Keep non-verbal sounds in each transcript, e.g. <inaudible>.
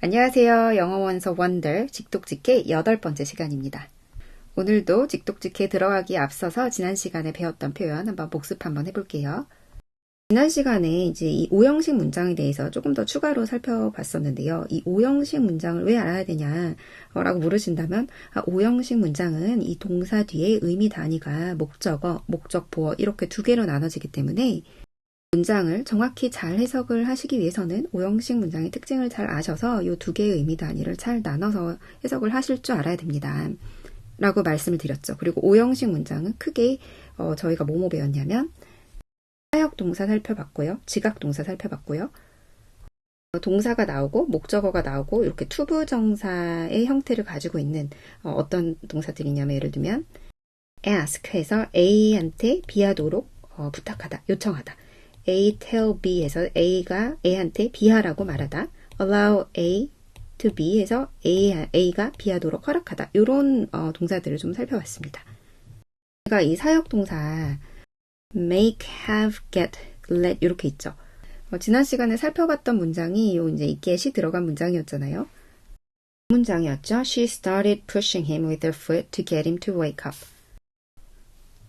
안녕하세요. 영어원서 원더 직독직해 여덟 번째 시간입니다. 오늘도 직독직해 들어가기에 앞서서 지난 시간에 배웠던 표현 한번 복습 한번 해볼게요. 지난 시간에 이제 이 오형식 문장에 대해서 조금 더 추가로 살펴봤었는데요. 이 오형식 문장을 왜 알아야 되냐? 라고 물으신다면, 아, 오형식 문장은 이 동사 뒤에 의미 단위가 목적어, 목적 보어 이렇게 두 개로 나눠지기 때문에 문장을 정확히 잘 해석을 하시기 위해서는 오형식 문장의 특징을 잘 아셔서 이 두 개의 의미 단위를 잘 나눠서 해석을 하실 줄 알아야 됩니다. 라고 말씀을 드렸죠. 그리고 오형식 문장은 크게 어, 저희가 뭐뭐 배웠냐면 사역 동사 살펴봤고요. 지각 동사 살펴봤고요. 어, 동사가 나오고 목적어가 나오고 이렇게 투부 정사의 형태를 가지고 있는 어, 떤 동사들이냐면 예를 들면 ask 해서 A한테 비하도록 어, 부탁하다, 요청하다. A tell B 해서 A가 A한테 B하라고 말하다. allow A to B 해서 A, A가 B하도록 허락하다. 이런 어, 동사들을 좀 살펴봤습니다. 제가 이 사역 동사 make, have, get, let 이렇게 있죠. 어, 지난 시간에 살펴봤던 문장이 요 이제 이 get이 들어간 문장이었잖아요. 문장이었죠. She started pushing him with her foot to get him to wake up.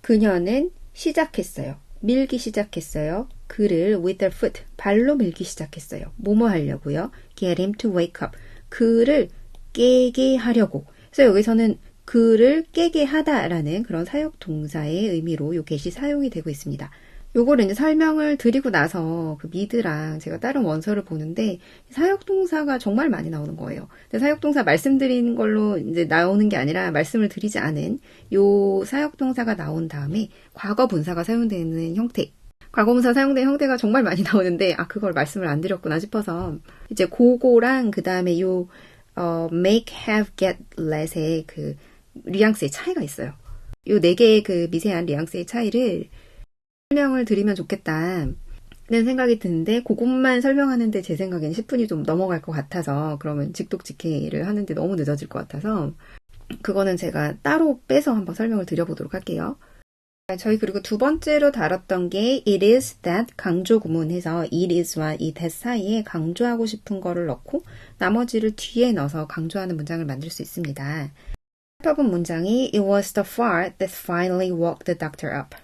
그녀는 시작했어요. 밀기 시작했어요. 그를 with their foot 발로 밀기 시작했어요. 뭐뭐 하려고요? get him to wake up. 그를 깨게 하려고. 그래서 여기서는 그를 깨게 하다라는 그런 사역 동사의 의미로 요 get이 사용이 되고 있습니다. 요거를 이제 설명을 드리고 나서 그 미드랑 제가 다른 원서를 보는데 사역동사가 정말 많이 나오는 거예요. 근데 사역동사 말씀드린 걸로 이제 나오는 게 아니라 말씀을 드리지 않은 요 사역동사가 나온 다음에 과거 분사가 사용되는 형태. 과거 분사 사용된 형태가 정말 많이 나오는데 아 그걸 말씀을 안 드렸구나 싶어서 이제 고거랑 그 다음에 요 어, make, have, get, let의 그 뉘앙스의 차이가 있어요. 요 네 개의 그 미세한 뉘앙스의 차이를 설명을 드리면 좋겠다. 는 생각이 드는데 그것만 설명하는데 제 생각엔 10분이 좀 넘어갈 것 같아서 그러면 직독직해를 하는데 너무 늦어질 것 같아서 그거는 제가 따로 빼서 한번 설명을 드려보도록 할게요. 저희 그리고 두 번째로 다뤘던 게 it is that 강조 구문해서 it is와 이 that 사이에 강조하고 싶은 거를 넣고 나머지를 뒤에 넣어서 강조하는 문장을 만들 수 있습니다. 살펴본 문장이 it was the fart that finally woke the doctor up.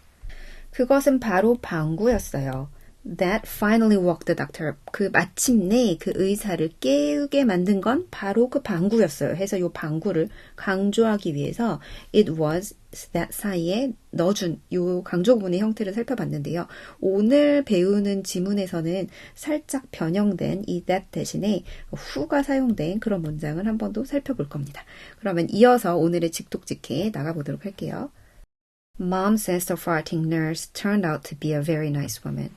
그것은 바로 방구였어요. That finally woke the doctor up. 그 마침내 그 의사를 깨우게 만든 건 바로 그 방구였어요. 해서 요 방구를 강조하기 위해서 it was that 사이에 넣어준 요 강조 구문의 형태를 살펴봤는데요. 오늘 배우는 지문에서는 살짝 변형된 이 that 대신에 who가 사용된 그런 문장을 한번 더 살펴볼 겁니다. 그러면 이어서 오늘의 직독직해 나가보도록 할게요. Mom says the farting nurse turned out to be a very nice woman.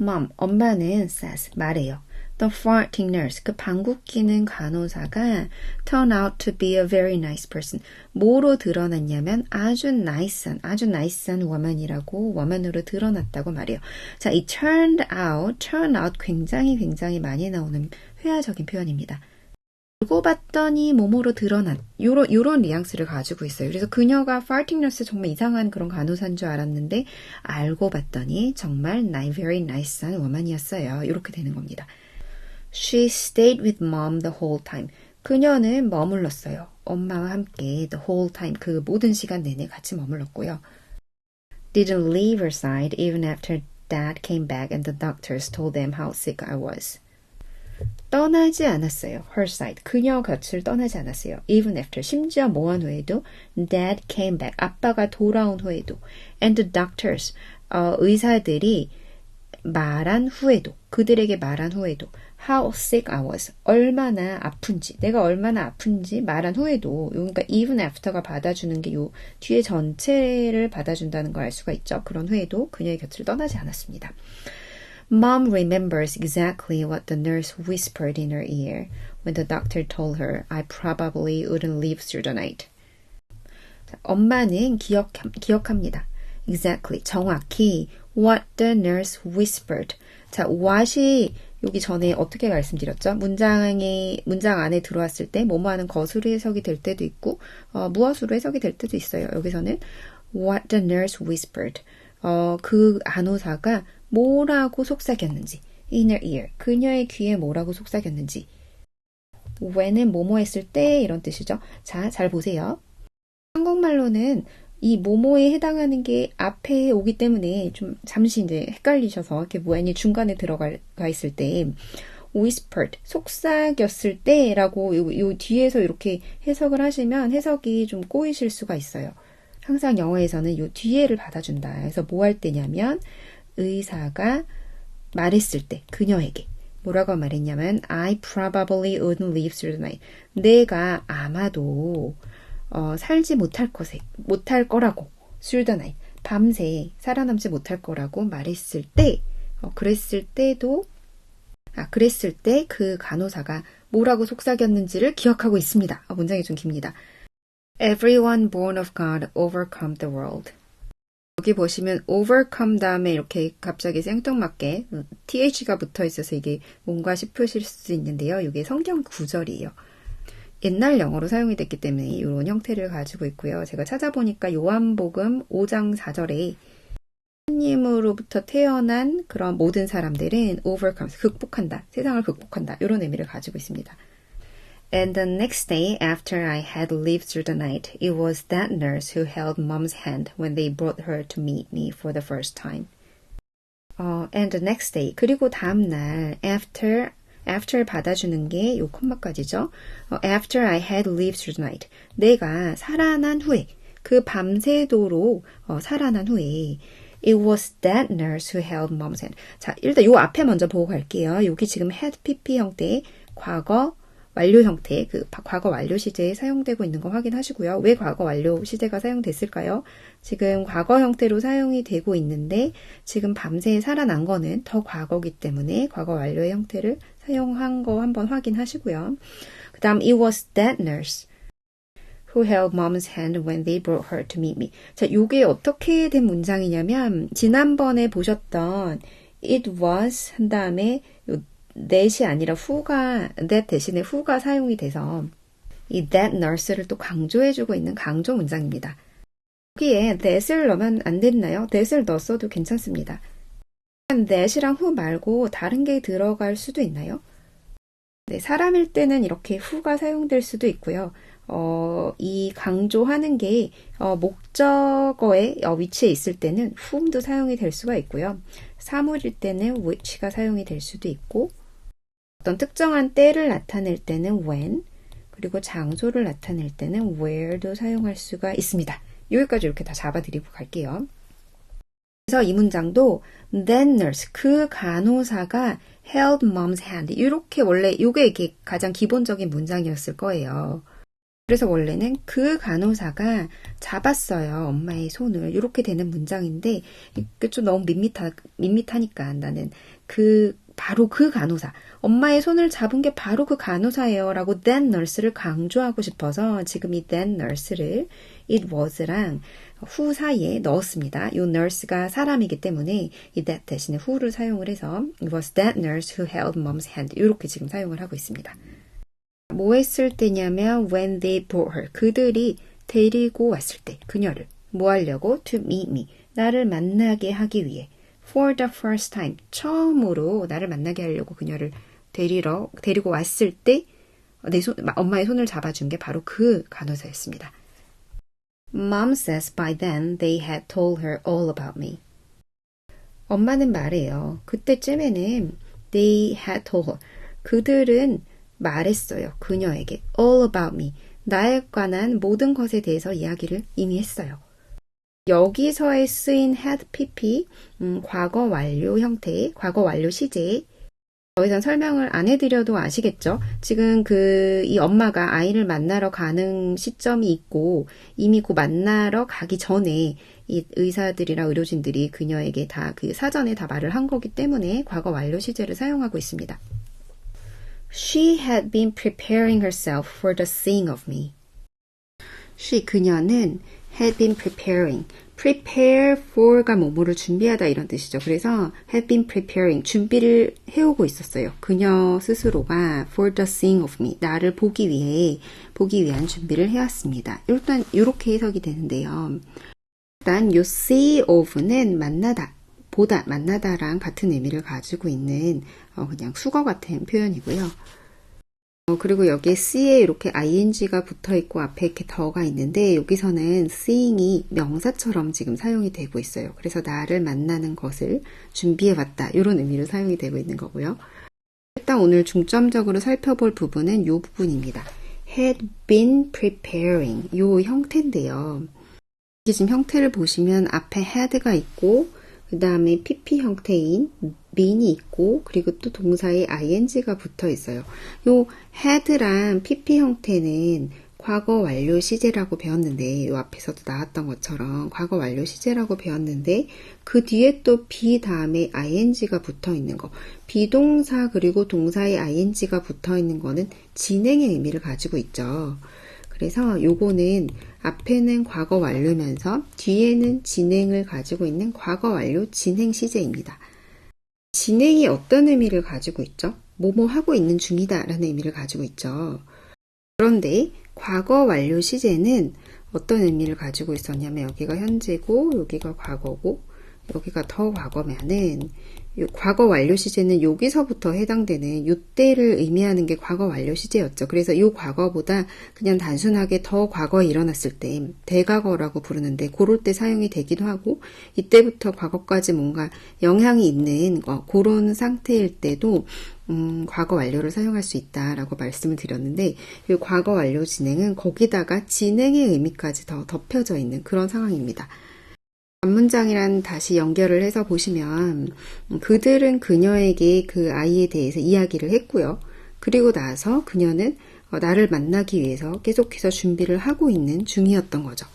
Mom, 엄마는 says, 말해요. The farting nurse, 그 방구 끼는 간호사가 turn out to be a very nice person. 뭐로 드러났냐면 아주 nice한, 아주 nice한 woman이라고 woman으로 드러났다고 말해요. 자, 이 turned out, turn out 굉장히 굉장히 많이 나오는 회화적인 표현입니다. 봤더니 몸으로 드러난 요런 요런 뉘앙스를 가지고 있어요. 그래서 그녀가 farting nurse 정말 이상한 그런 간호사인 줄 알았는데 알고 봤더니 정말 very nice한 woman이었어요. 이렇게 되는 겁니다. She stayed with mom the whole time. 그녀는 머물렀어요. 엄마와 함께 the whole time 그 모든 시간 내내 같이 머물렀고요. Didn't leave her side even after dad came back and the doctors told them how sick I was. 떠나지 않았어요. Her side. 그녀 곁을 떠나지 않았어요. Even after. 심지어 뭐한 후에도 Dad came back. 아빠가 돌아온 후에도. And the doctors. 어, 의사들이 말한 후에도. 그들에게 말한 후에도. How sick I was. 얼마나 아픈지. 내가 얼마나 아픈지 말한 후에도. 그러니까 even after가 받아주는 게 요 뒤에 전체를 받아준다는 걸 알 수가 있죠. 그런 후에도 그녀의 곁을 떠나지 않았습니다. Mom remembers exactly what the nurse whispered in her ear when the doctor told her I probably wouldn't live through the night. 엄마는 기억, 기억합니다. Exactly, 정확히 what the nurse whispered. 자, what이 여기 전에 어떻게 말씀드렸죠? 문장에 문장 안에 들어왔을 때 뭐뭐 하는 것으로 해석이 될 때도 있고 어, 무엇으로 해석이 될 때도 있어요. 여기서는 what the nurse whispered. 어, 그 간호사가 뭐라고 속삭였는지, inner ear, 그녀의 귀에 뭐라고 속삭였는지, when은 뭐뭐 했을 때 이런 뜻이죠. 자, 잘 보세요. 한국말로는 이 뭐뭐에 해당하는 게 앞에 오기 때문에 좀 잠시 이제 헷갈리셔서 이렇게 when이 중간에 들어가 있을 때 whispered 속삭였을 때라고 요, 요 뒤에서 이렇게 해석을 하시면 해석이 좀 꼬이실 수가 있어요. 항상 영어에서는 요 뒤에를 받아준다. 그래서 뭐 할 때냐면 의사가 말했을 때 그녀에게 뭐라고 말했냐면 I probably wouldn't live through the night. 내가 아마도 어, 살지 못할 것에 못할 거라고 through the night. 밤새 살아남지 못할 거라고 말했을 때 어, 그랬을 때도 아, 그랬을 때 그 간호사가 뭐라고 속삭였는지를 기억하고 있습니다. 아, 문장이 좀 깁니다. Everyone born of God overcome the world. 여기 보시면 overcome 다음에 이렇게 갑자기 생뚱맞게 th가 붙어 있어서 이게 뭔가 싶으실 수 있는데요. 이게 성경 구절이에요. 옛날 영어로 사용이 됐기 때문에 이런 형태를 가지고 있고요. 제가 찾아보니까 요한복음 5장 4절에 하나님으로부터 태어난 그런 모든 사람들은 overcome, 극복한다, 세상을 극복한다 이런 의미를 가지고 있습니다. And the next day, after I had lived through the night, it was that nurse who held mom's hand when they brought her to meet me for the first time. 어, and the next day, 그리고 다음 날, after, after 받아주는 게 요 콤마까지죠. 어, after I had lived through the night. 내가 살아난 후에, 그 밤새도록 어, 살아난 후에, It was that nurse who held mom's hand. 자, 일단 요 앞에 먼저 보고 갈게요. 여기 지금 had pp 형태의 과거, 완료 형태, 그 과거 완료 시제에 사용되고 있는 거 확인하시고요. 왜 과거 완료 시제가 사용됐을까요? 지금 과거 형태로 사용이 되고 있는데 지금 밤새 살아난 거는 더 과거기 때문에 과거 완료의 형태를 사용한 거 한번 확인하시고요. 그 다음 it was that nurse who held mom's hand when they brought her to meet me. 자, 요게 어떻게 된 문장이냐면 지난번에 보셨던 it was 한 다음에 요 that이 아니라 who가 that 대신에 who가 사용이 돼서 이 that nurse를 또 강조해주고 있는 강조 문장입니다. 여기에 that을 넣으면 안 됐나요? that을 넣었어도 괜찮습니다. that이랑 who 말고 다른 게 들어갈 수도 있나요? 네, 사람일 때는 이렇게 who가 사용될 수도 있고요. 어, 이 강조하는 게 어, 목적어의 어, 위치에 있을 때는 whom도 사용이 될 수가 있고요. 사물일 때는 which가 사용이 될 수도 있고 어떤 특정한 때를 나타낼 때는 when, 그리고 장소를 나타낼 때는 where도 사용할 수가 있습니다. 여기까지 이렇게 다 잡아드리고 갈게요. 그래서 이 문장도 that nurse, 그 간호사가 held mom's hand. 이렇게 원래 이게 이게 가장 기본적인 문장이었을 거예요. 그래서 원래는 그 간호사가 잡았어요. 엄마의 손을. 이렇게 되는 문장인데, 이게 좀 너무 밋밋하, 밋밋하니까 나는 그, 바로 그 간호사. 엄마의 손을 잡은 게 바로 그 간호사예요. 라고 that nurse를 강조하고 싶어서 지금 이 that nurse를 it was랑 who 사이에 넣었습니다. 이 nurse가 사람이기 때문에 이 that 대신에 who를 사용을 해서 it was that nurse who held mom's hand. 이렇게 지금 사용을 하고 있습니다. 뭐 했을 때냐면 when they brought her 그들이 데리고 왔을 때 그녀를 뭐 하려고 to meet me 나를 만나게 하기 위해 for the first time 처음으로 나를 만나게 하려고 그녀를 데리러 데리고 왔을 때 내 손, 엄마의 손을 잡아준 게 바로 그 간호사였습니다. Mom says by then they had told her all about me. 엄마는 말해요. 그때쯤에는 they had told her. 그들은 말했어요. 그녀에게 all about me. 나에 관한 모든 것에 대해서 이야기를 이미 했어요. 여기서에 쓰인 had pp 음, 과거 완료 형태의 과거 완료 시제에 더 이상 설명을 안 해드려도 아시겠죠? 지금 그 이 엄마가 아이를 만나러 가는 시점이 있고 이미 그 만나러 가기 전에 이 의사들이나 의료진들이 그녀에게 다 그 사전에 다 말을 한 거기 때문에 과거 완료 시제를 사용하고 있습니다. She had been preparing herself for the seeing of me. She 그녀는 had been preparing. prepare for가 뭐 뭐를 준비하다 이런 뜻이죠. 그래서 had been preparing 준비를 해오고 있었어요. 그녀 스스로가 for the seeing of me 나를 보기 위해 보기 위한 준비를 해왔습니다. 일단 이렇게 해석이 되는데요. 일단 요 see of는 만나다 보다 만나다랑 같은 의미를 가지고 있는 어, 그냥 수거 같은 표현이고요. 어, 어, 그리고 여기에 C에 이렇게 ing가 붙어 있고 앞에 이렇게 더가 있는데 여기서는 seeing이 명사처럼 지금 사용이 되고 있어요. 그래서 나를 만나는 것을 준비해 왔다. 이런 의미로 사용이 되고 있는 거고요. 일단 오늘 중점적으로 살펴볼 부분은 이 부분입니다. had been preparing 이 형태인데요. 이게 지금 형태를 보시면 앞에 had가 있고 그 다음에 pp 형태인 been이 있고 그리고 또 동사에 ing가 붙어 있어요. 요 had랑 pp 형태는 과거 완료 시제라고 배웠는데 요 앞에서도 나왔던 것처럼 과거 완료 시제라고 배웠는데 그 뒤에 또 be 다음에 ing가 붙어 있는 거 비동사 그리고 동사에 ing가 붙어 있는 거는 진행의 의미를 가지고 있죠. 그래서 요거는 앞에는 과거 완료면서 뒤에는 진행을 가지고 있는 과거 완료 진행 시제입니다. 진행이 어떤 의미를 가지고 있죠? 뭐뭐 하고 있는 중이다 라는 의미를 가지고 있죠. 그런데 과거 완료 시제는 어떤 의미를 가지고 있었냐면 여기가 현재고 여기가 과거고 여기가 더 과거면은 요 과거 완료 시제는 여기서부터 해당되는 요때를 의미하는 게 과거 완료 시제였죠. 그래서 요 과거보다 그냥 단순하게 더 과거에 일어났을 때 대과거라고 부르는데 그럴 때 사용이 되기도 하고 이때부터 과거까지 뭔가 영향이 있는 어, 그런 상태일 때도 음, 과거 완료를 사용할 수 있다라고 말씀을 드렸는데 이 과거 완료 진행은 거기다가 진행의 의미까지 더 덮여져 있는 그런 상황입니다. 앞문장이랑 다시 연결을 해서 보시면 그들은 그녀에게 그 아이에 대해서 이야기를 했고요. 그리고 나서 그녀는 어, 나를 만나기 위해서 계속해서 준비를 하고 있는 중이었던 거죠.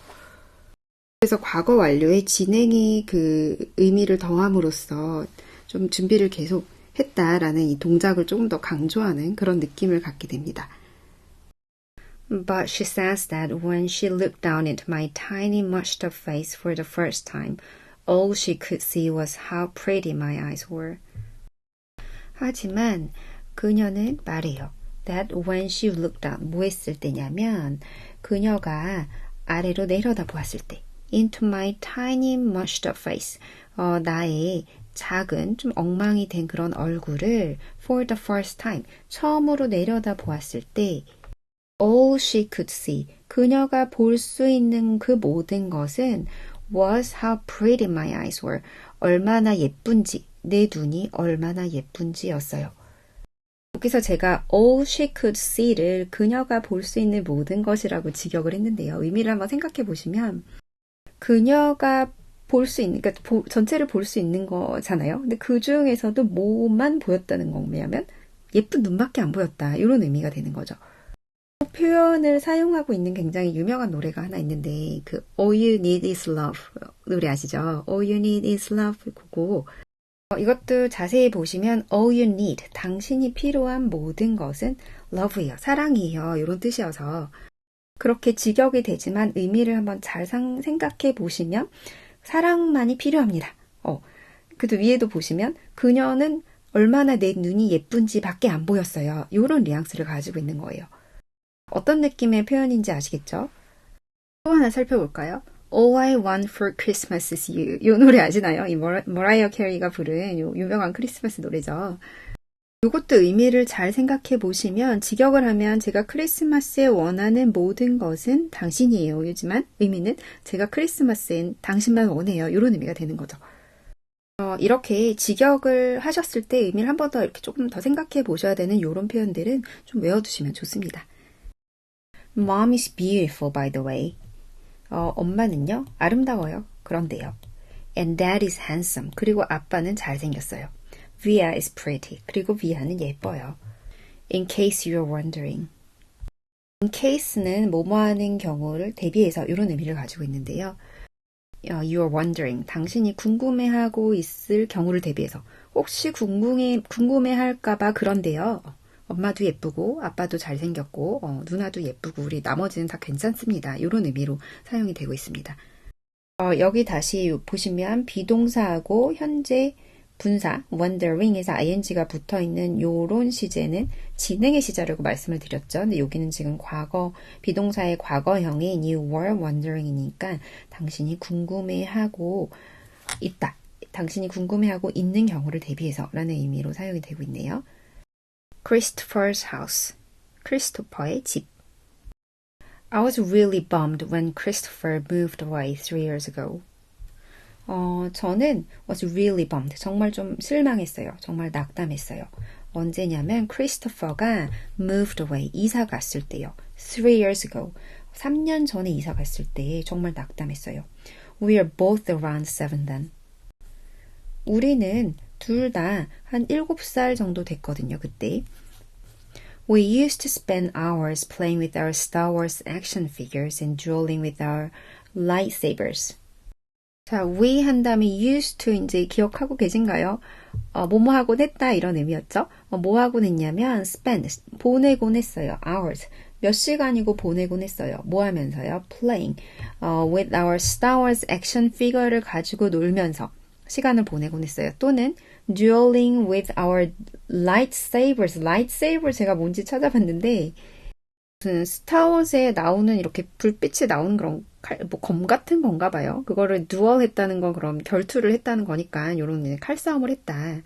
그래서 과거 완료의 진행이 그 의미를 더함으로써 좀 준비를 계속 했다라는 이 동작을 조금 더 강조하는 그런 느낌을 갖게 됩니다. But she says that when she looked down into my tiny mushed up face for the first time, all she could see was how pretty my eyes were. 하지만 그녀는 말해요. That when she looked down, 뭐 했을 때냐면 그녀가 아래로 내려다 보았을 때 into my tiny mushed up face 어, 나의 작은 좀 엉망이 된 그런 얼굴을 for the first time 처음으로 내려다 보았을 때 all she could see. 그녀가 볼 수 있는 그 모든 것은 was how pretty my eyes were. 얼마나 예쁜지, 내 눈이 얼마나 예쁜지였어요. 여기서 제가 all she could see를 그녀가 볼 수 있는 모든 것이라고 직역을 했는데요. 의미를 한번 생각해 보시면 그녀가 볼 수 있는, 그러니까 보, 전체를 볼 수 있는 거잖아요. 근데 그 중에서도 뭐만 보였다는 거냐면 예쁜 눈밖에 안 보였다. 이런 의미가 되는 거죠. 표현을 사용하고 있는 굉장히 유명한 노래가 하나 있는데 그 All You Need Is Love 노래 아시죠? All You Need Is Love 그거 어, 이것도 자세히 보시면 All You Need 당신이 필요한 모든 것은 Love예요 사랑이에요 이런 뜻이어서 그렇게 직역이 되지만 의미를 한번 잘 상, 생각해 보시면 사랑만이 필요합니다. 어, 그도 위에도 보시면 그녀는 얼마나 내 눈이 예쁜지 밖에 안 보였어요. 이런 뉘앙스를 가지고 있는 거예요. 어떤 느낌의 표현인지 아시겠죠? 또 하나 살펴볼까요? All I Want for Christmas is You. 이 노래 아시나요? 이 머라이어 캐리가 부른 이 유명한 크리스마스 노래죠. 이것도 의미를 잘 생각해 보시면 직역을 하면 제가 크리스마스에 원하는 모든 것은 당신이에요. 요지만 의미는 제가 크리스마스엔 당신만 원해요. 이런 의미가 되는 거죠. 어, 이렇게 직역을 하셨을 때 의미를 한 번 더 이렇게 조금 더 생각해 보셔야 되는 이런 표현들은 좀 외워두시면 좋습니다. Mom is beautiful, by the way. 어, 엄마는요, 아름다워요. 그런데요. And dad is handsome. 그리고 아빠는 잘생겼어요. Via is pretty. 그리고 Via는 예뻐요. In case you're wondering. In case는 뭐뭐 하는 경우를 대비해서 이런 의미를 가지고 있는데요. 어, you're wondering. 당신이 궁금해하고 있을 경우를 대비해서 혹시 궁금해, 궁금해할까봐 그런데요. 엄마도 예쁘고 아빠도 잘생겼고 어, 누나도 예쁘고 우리 나머지는 다 괜찮습니다. 이런 의미로 사용이 되고 있습니다. 어, 여기 다시 보시면 비동사하고 현재 분사 wondering에서 ing가 붙어 있는 요런 시제는 진행의 시제라고 말씀을 드렸죠. 근데 여기는 지금 과거 비동사의 과거형인 you were wondering이니까 당신이 궁금해하고 있다. 당신이 궁금해하고 있는 경우를 대비해서라는 의미로 사용이 되고 있네요. Christopher's house. 크리스토퍼의 집. I was really bummed when Christopher moved away three years ago. 어, 저는 was really bummed. 정말 좀 실망했어요. 정말 낙담했어요. 언제냐면 크리스토퍼가 moved away, 이사 갔을 때요. three years ago. 3년 전에 이사 갔을 때 정말 낙담했어요. We are both around seven then. 우리는 둘 다 한 7살 정도 됐거든요, 그때. We used to spend hours playing with our Star Wars action figures and dueling with our lightsabers. 자, we 한 다음에 used to 이제 기억하고 계신가요? 어, 뭐뭐 하곤 했다 이런 의미였죠. 어, 뭐 하곤 했냐면 spend, 보내곤 했어요. hours. 몇 시간이고 보내곤 했어요. 뭐 하면서요? playing 어, with our Star Wars action figure를 가지고 놀면서 시간을 보내곤 했어요. 또는 dueling with our lightsabers. lightsaber 제가 뭔지 찾아봤는데 무슨 스타워즈에 나오는 이렇게 불빛이 나오는 그런 칼, 뭐 검 같은 건가 봐요. 그거를 duel 했다는 건 그럼 결투를 했다는 거니까 이런 칼싸움을 했다.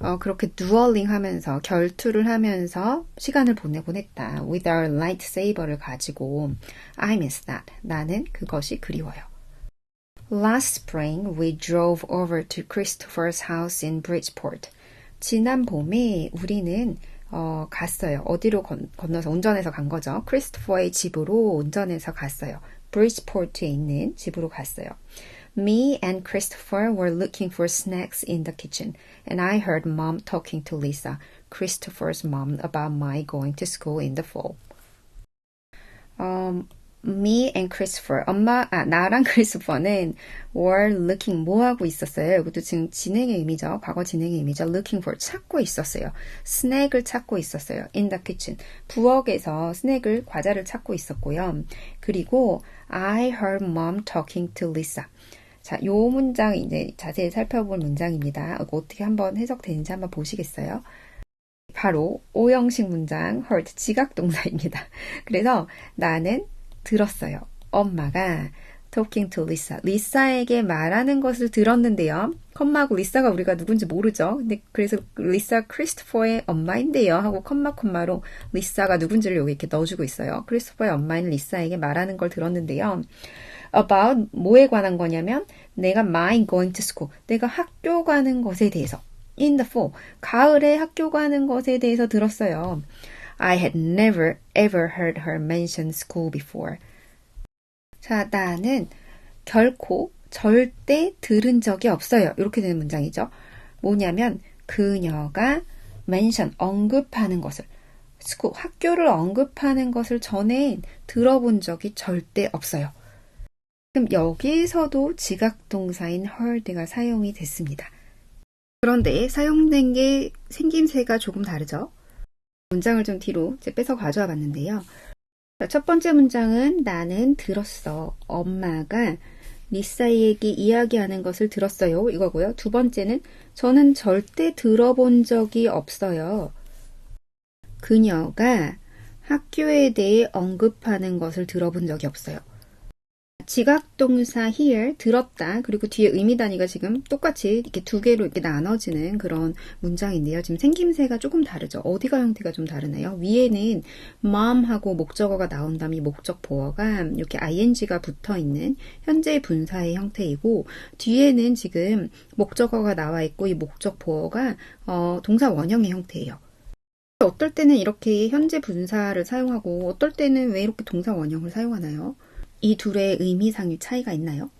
어, 그렇게 dueling 하면서 결투를 하면서 시간을 보내곤 했다. With our lightsaber를 가지고 I miss that. 나는 그것이 그리워요. Last spring, we drove over to Christopher's house in Bridgeport. 지난 봄에 우리는 어, 갔어요. 어디로 건, 건너서 운전해서 간 거죠. 크리스토퍼의 집으로 운전해서 갔어요. 브리지포트에 있는 집으로 갔어요. Me and Christopher were looking for snacks in the kitchen, and I heard mom talking to Lisa, Christopher's mom, about my going to school in the fall. Um, me and Christopher, 엄마, 아, 나랑 <laughs> 크리스토퍼는 were looking, 뭐 하고 있었어요? 이것도 지금 진행의 의미죠. 과거 진행의 의미죠. looking for, 찾고 있었어요. 스낵을 찾고 있었어요. in the kitchen. 부엌에서 스낵을, 과자를 찾고 있었고요. 그리고 I heard mom talking to Lisa. 자, 요 문장 이제 자세히 살펴볼 문장입니다. 어떻게 한번 해석되는지 한번 보시겠어요? 바로 오형식 문장 heard 지각 동사입니다. <laughs> 그래서 나는 들었어요. 엄마가 talking to Lisa. 리사에게 말하는 것을 들었는데요. 컴마하고 리사가 우리가 누군지 모르죠. 근데 그래서 리사 크리스토퍼의 엄마인데요. 하고 컴마 컴마로 리사가 누군지를 여기 이렇게 넣어주고 있어요. 크리스토퍼의 엄마인 리사에게 말하는 걸 들었는데요. about 뭐에 관한 거냐면 내가 my going to school. 내가 학교 가는 것에 대해서. in the fall. 가을에 학교 가는 것에 대해서 들었어요. I had never ever heard her mention school before. 자, 나는 결코 절대 들은 적이 없어요. 이렇게 되는 문장이죠. 뭐냐면 그녀가 mention 언급하는 것을 school 학교를 언급하는 것을 전에 들어본 적이 절대 없어요. 그럼 여기서도 지각 동사인 heard가 사용이 됐습니다. 그런데 사용된 게 생김새가 조금 다르죠. 문장을 좀 뒤로 이제 뺏어 가져와 봤는데요. 첫 번째 문장은 나는 들었어. 엄마가 리사에게 이야기하는 것을 들었어요. 이거고요. 두 번째는 저는 절대 들어본 적이 없어요. 그녀가 학교에 대해 언급하는 것을 들어본 적이 없어요. 지각동사 here 들었다 그리고 뒤에 의미 단위가 지금 똑같이 이렇게 두 개로 이렇게 나눠지는 그런 문장인데요. 지금 생김새가 조금 다르죠. 어디가 형태가 좀 다르네요. 위에는 mom하고 목적어가 나온 다음에 목적 보어가 이렇게 ing가 붙어 있는 현재 분사의 형태이고 뒤에는 지금 목적어가 나와 있고 이 목적 보어가 어, 동사 원형의 형태예요. 어떨 때는 이렇게 현재 분사를 사용하고 어떨 때는 왜 이렇게 동사 원형을 사용하나요? 이 둘의 의미상의 차이가 있나요?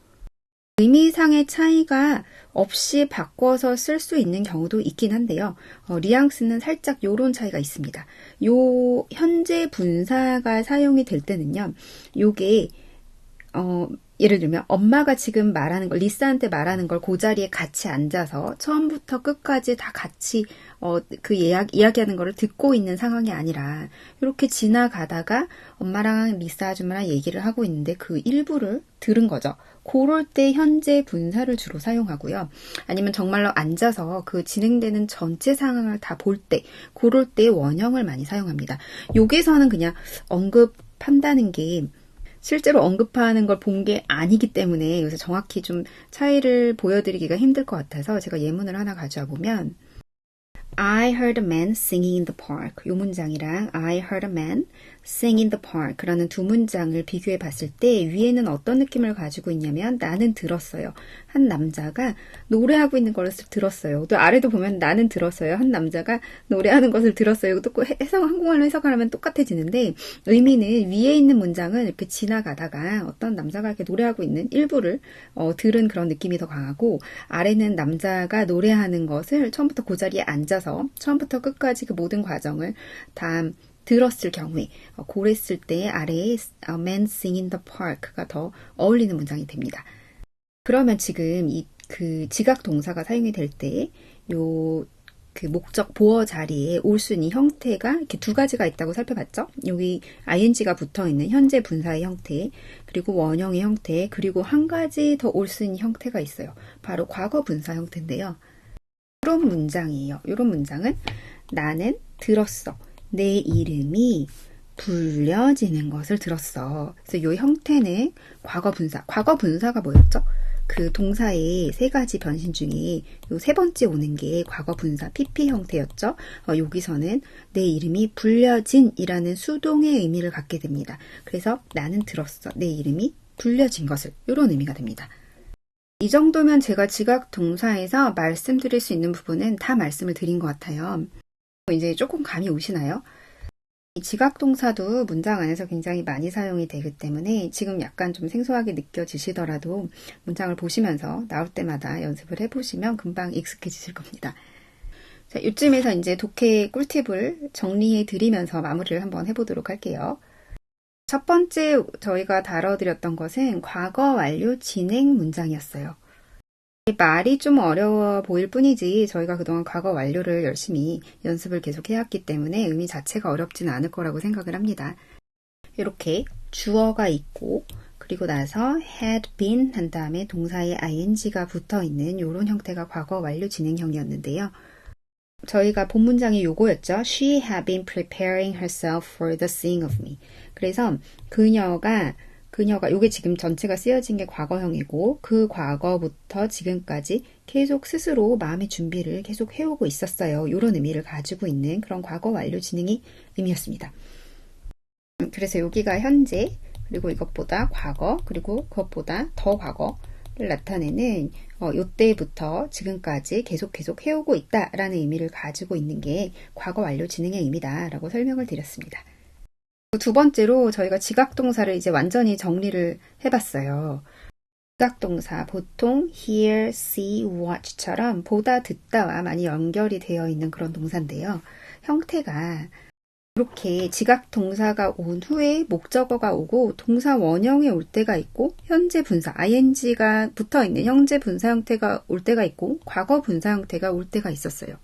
의미상의 차이가 없이 바꿔서 쓸 수 있는 경우도 있긴 한데요. 어, 리앙스는 살짝 요런 차이가 있습니다. 요 현재 분사가 사용이 될 때는요. 요게 어, 예를 들면 엄마가 지금 말하는 걸 리사한테 말하는 걸 그 자리에 같이 앉아서 처음부터 끝까지 다 같이 어, 그 예약, 이야기하는 거를 듣고 있는 상황이 아니라 이렇게 지나가다가 엄마랑 리사 아줌마랑 얘기를 하고 있는데 그 일부를 들은 거죠. 그럴 때 현재 분사를 주로 사용하고요. 아니면 정말로 앉아서 그 진행되는 전체 상황을 다 볼 때, 그럴 때 원형을 많이 사용합니다. 여기서는 그냥 언급 한다는 게 실제로 언급하는 걸 본 게 아니기 때문에 여기서 정확히 좀 차이를 보여드리기가 힘들 것 같아서 제가 예문을 하나 가져와 보면 I heard a man singing in the park. 요 문장이랑 I heard a man sing in the park 라는 두 문장을 비교해 봤을 때 위에는 어떤 느낌을 가지고 있냐면 나는 들었어요. 한 남자가 노래하고 있는 것을 들었어요. 또 아래도 보면 나는 들었어요. 한 남자가 노래하는 것을 들었어요. 또 해석, 한국말로 해석하면 똑같아지는데 의미는 위에 있는 문장은 이렇게 지나가다가 어떤 남자가 이렇게 노래하고 있는 일부를 어, 들은 그런 느낌이 더 강하고 아래는 남자가 노래하는 것을 처음부터 그 자리에 앉아서 처음부터 끝까지 그 모든 과정을 다 들었을 경우에 어, 고랬을 때 아래에 a man sing in the park가 더 어울리는 문장이 됩니다. 그러면 지금 이 그 지각 동사가 사용이 될 때 요 그 목적 보어 자리에 올수 있는 형태가 이렇게 두 가지가 있다고 살펴봤죠. 여기 ing가 붙어 있는 현재 분사의 형태, 그리고 원형의 형태, 그리고 한 가지 더올수 있는 형태가 있어요. 바로 과거 분사 형태인데요. 이런 문장이에요. 이런 문장은 나는 들었어. 내 이름이 불려지는 것을 들었어. 그래서 이 형태는 과거 분사. 과거 분사가 뭐였죠? 그 동사의 세 가지 변신 중에 이세 번째 오는 게 과거 분사 PP 형태였죠. 어, 여기서는 내 이름이 불려진이라는 수동의 의미를 갖게 됩니다. 그래서 나는 들었어. 내 이름이 불려진 것을 이런 의미가 됩니다. 이 정도면 제가 지각 동사에서 말씀드릴 수 있는 부분은 다 말씀을 드린 것 같아요. 이제 조금 감이 오시나요? 지각 동사도 문장 안에서 굉장히 많이 사용이 되기 때문에 지금 약간 좀 생소하게 느껴지시더라도 문장을 보시면서 나올 때마다 연습을 해보시면 금방 익숙해지실 겁니다. 자, 이쯤에서 이제 독해 꿀팁을 정리해 드리면서 마무리를 한번 해보도록 할게요. 첫 번째 저희가 다뤄드렸던 것은 과거 완료 진행 문장이었어요. 말이 좀 어려워 보일 뿐이지 저희가 그동안 과거 완료를 열심히 연습을 계속 해왔기 때문에 의미 자체가 어렵지는 않을 거라고 생각을 합니다. 이렇게 주어가 있고 그리고 나서 had been 한 다음에 동사에 ing가 붙어 있는 이런 형태가 과거 완료 진행형이었는데요. 저희가 본 문장이 요거였죠. She had been preparing herself for the seeing of me. 그래서 그녀가 그녀가 요게 지금 전체가 쓰여진 게 과거형이고 그 과거부터 지금까지 계속 스스로 마음의 준비를 계속 해오고 있었어요. 이런 의미를 가지고 있는 그런 과거 완료 진행의 의미였습니다. 그래서 여기가 현재 그리고 이것보다 과거 그리고 그것보다 더 과거를 나타내는 어, 요때부터 지금까지 계속 계속 해오고 있다라는 의미를 가지고 있는 게 과거 완료 진행의 의미다라고 설명을 드렸습니다. 두 번째로 저희가 지각동사를 이제 완전히 정리를 해봤어요. 지각동사 보통 hear, see, watch처럼 보다 듣다와 많이 연결이 되어 있는 그런 동사인데요. 형태가 이렇게 지각 동사가 온 후에 목적어가 오고 동사 원형이 올 때가 있고 현재 분사 ing가 붙어 있는 현재 분사 형태가 올 때가 있고 과거 분사 형태가 올 때가 있었어요.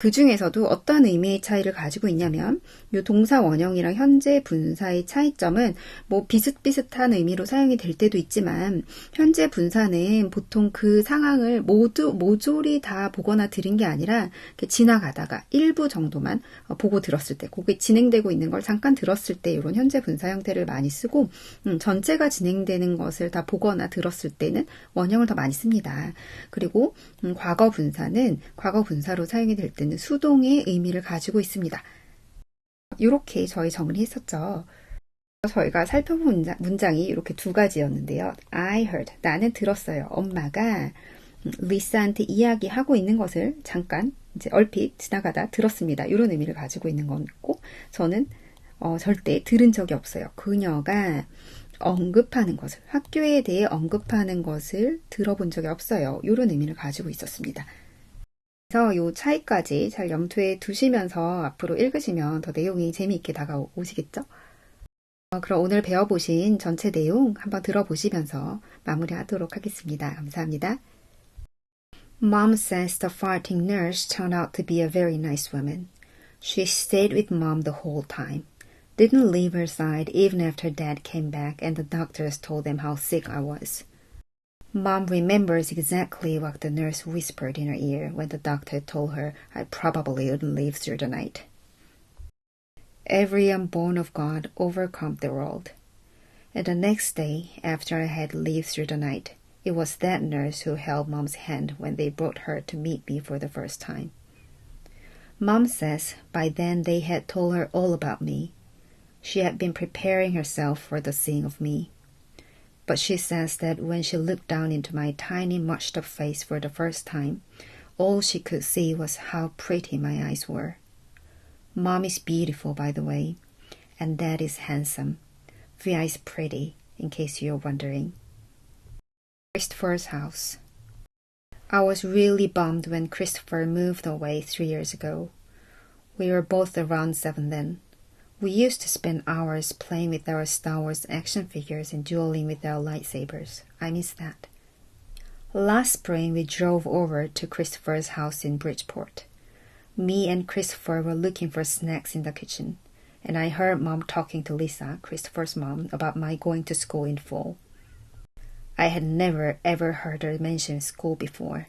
그 중에서도 어떤 의미의 차이를 가지고 있냐면 이 동사 원형이랑 현재 분사의 차이점은 뭐 비슷비슷한 의미로 사용이 될 때도 있지만 현재 분사는 보통 그 상황을 모두 모조리 다 보거나 들은 게 아니라 지나가다가 일부 정도만 어, 보고 들었을 때 그게 진행되고 있는 걸 잠깐 들었을 때 이런 현재 분사 형태를 많이 쓰고 음, 전체가 진행되는 것을 다 보거나 들었을 때는 원형을 더 많이 씁니다. 그리고 음, 과거 분사는 과거 분사로 사용이 될 때는 있는 수동의 의미를 가지고 있습니다. 이렇게 저희 정리했었죠. 저희가 살펴본 문장, 이 이렇게 두 가지였는데요. I heard. 나는 들었어요. 엄마가 리사한테 이야기하고 있는 것을 잠깐 이제 얼핏 지나가다 들었습니다. 이런 의미를 가지고 있는 거고 저는 어, 절대 들은 적이 없어요. 그녀가 언급하는 것을 학교에 대해 언급하는 것을 들어본 적이 없어요. 이런 의미를 가지고 있었습니다. 그래서 이 차이까지 잘 염두에 두시면서 앞으로 읽으시면 더 내용이 재미있게 다가오시겠죠? 어, 그럼 오늘 배워보신 전체 내용 한번 들어보시면서 마무리하도록 하겠습니다. 감사합니다. Mom says the farting nurse turned out to be a very nice woman. She stayed with mom the whole time. Didn't leave her side even after dad came back and the doctors told them how sick I was. Mom remembers exactly what the nurse whispered in her ear when the doctor told her I probably wouldn't live through the night. Every unborn of God overcome the world. And the next day, after I had lived through the night, it was that nurse who held Mom's hand when they brought her to meet me for the first time. Mom says by then they had told her all about me. She had been preparing herself for the seeing of me. But she says that when she looked down into my tiny, mushed up face for the first time, all she could see was how pretty my eyes were. Mom is beautiful, by the way, and Dad is handsome. Vi is pretty, in case you're wondering. Christopher's house. I was really bummed when Christopher moved away three years ago. We were both around seven then. We used to spend hours playing with our Star Wars action figures and dueling with our lightsabers. I miss that. Last spring, we drove over to Christopher's house in Bridgeport. Me and Christopher were looking for snacks in the kitchen, and I heard Mom talking to Lisa, Christopher's mom, about my going to school in fall. I had never ever heard her mention school before.